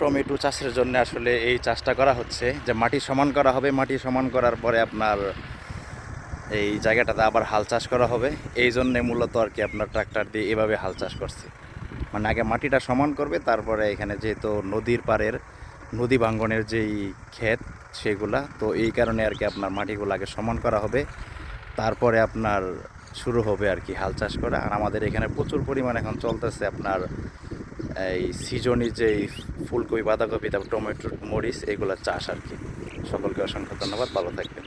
Tomato চাষের জন্য আসলে এই চাষটা করা হচ্ছে। যে মাটি সমান করা হবে, মাটি সমান করার পরে আপনার এই জায়গাটাতে আবার হাল চাষ করা হবে। এই জন্যে মূলত আর কি আপনার ট্রাক্টর দিয়ে এভাবে হাল চাষ করছে। মানে আগে মাটিটা সমান করবে, তারপরে এখানে যেহেতু নদীর পাড়ের, নদী ভাঙ্গনের যেই ক্ষেত সেগুলা, তো এই কারণে আর কি আপনার মাটিগুলো আগে সমান করা হবে। তারপরে আপনার শুরু হবে আর কি হাল চাষ করা। আর আমাদের এখানে প্রচুর পরিমাণ এখন চলতেছে আপনার এই সিজনই যে ফুলকপি, বাঁধাকপি, তারপর টমেটো, মরিচ, এগুলো চাষ আর কি। সকলকে অসংখ্য ধন্যবাদ, ভালো থাকবেন।